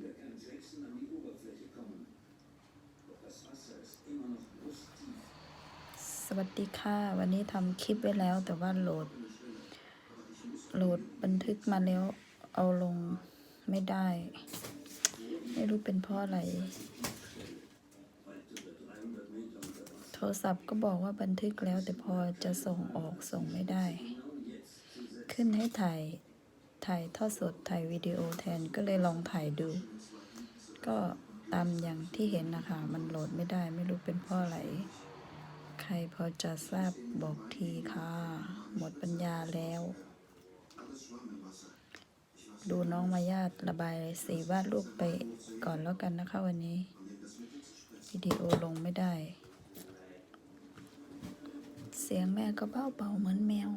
Der kann Jackson an die Oberfläche kommen. Doch das Wasser ist immer noch brusttief. สวัสดีค่ะ วันนี้ทำคลิปไว้แล้ว แต่ว่าโหลด โหลดบันทึกมาแล้วเอาลงไม่ได้ ไม่รู้เป็นเพราะอะไร โทรศัพท์ก็บอกว่าบันทึกแล้วแต่พอจะส่งออกส่งไม่ได้ ขึ้นให้ถ่าย ถ่ายทอดสดถ่ายวิดีโอแทนก็เลยลองถ่ายดู ก็ตามอย่างที่เห็นนะคะ มันโหลดไม่ได้ไม่รู้เป็นเพราะอะไร ใครพอจะทราบบอกทีค่ะ หมดปัญญาแล้ว ดูน้องมายาทระบายสีวาดรูปไปก่อนแล้วกันนะคะวันนี้ วิดีโอลงไม่ได้ เสียงแม่ก็เบาๆเหมือนแมว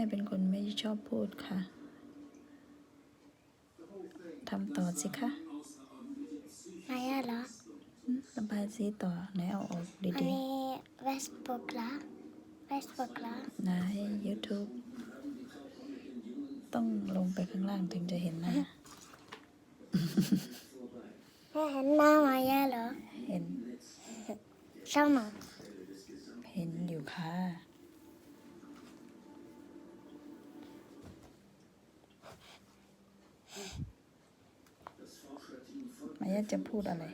ม่เป็นคนไม่ชอบพูดค่ะทำต่อสิคะมายาเหรออืมระบายสีต่อไหนเอาออกอันดีนี้เวสบุกละเวสบุกละๆไหน YouTube ต้องลงไปข้างล่างถึงจะเห็นหนะแม่เห็นหน้ามายาเหรอ เห็นชอบมั้งเห็นอยู่ค่ะายาจะพูดอะไร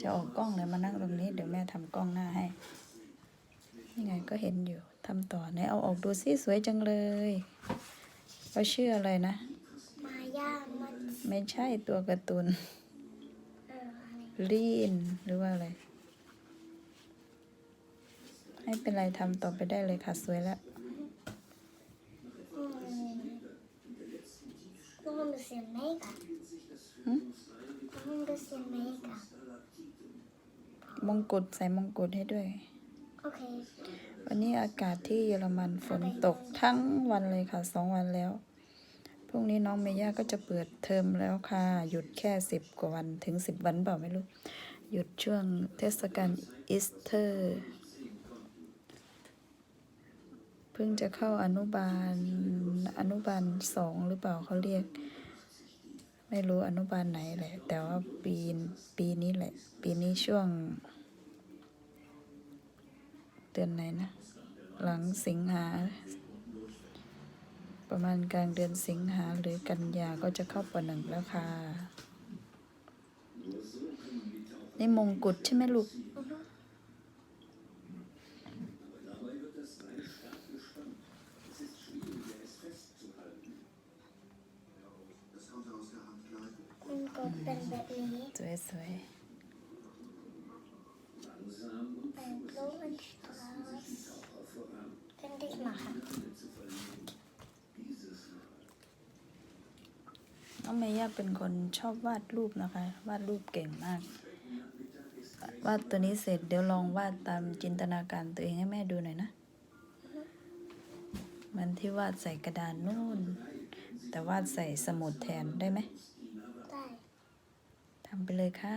จะออกกล้องเลยมานั่งตรงนี้ เดี๋ยวแม่ทำกล้องหน้าให้นี่ไงก็เห็นอยู่ทำต่อไหนเอาออกดูซิสวยจังเลยเขาชื่ออะไรนะ มายามันไม่ใช่ตัวการ์ตูนเอออันนี้ลีนหรือว่าอะไรไม่เป็นไรทำต่อไปได้เลยค่ะ สวยแล้ว อืม nog een beetje mega หึ nog een beetje mega มงกุฎใส่มงกุฎให้ด้วยโอเควันนี้อากาศที่เยอรมันฝนตกทั้งวันเลยค่ะสองวันแล้ว พรุ่งนี้น้องเมย่าก็จะเปิดเทอมแล้วค่ะ หยุดแค่สิบกว่าวันถึงสิบวันเปล่าไม่รู้ หยุดช่วงเทศกาลอีสเตอร์ เพิ่งจะเข้าอนุบาลอนุบาลสองหรือเปล่าเขาเรียก ไม่รู้อนุบาลไหนแหละ แต่ว่าปีปีนี้แหละ ปีนี้ช่วง เดือนไหนนะ หลังสิงหา ประมาณกลางเดือนสิงหาหรือกันยาก็จะเข้าปหนึ่งแล้วค่ะนี่มงกุฎใช่ไหมลูก มันก็เป็นแบบนี้ สวยสวย Ein Blumenstrauß könnte ich machen น้องเมย่าเป็นคนชอบวาดรูปนะคะ วาดรูปเก่งมาก วาดตัวนี้เสร็จเดี๋ยวลองวาดตามจินตนาการตัวเองให้แม่ดูหน่อยนะ มันที่วาดใส่กระดานนู่น แต่วาดใส่สมุดแทนได้ไหมำไปเลยค่ะ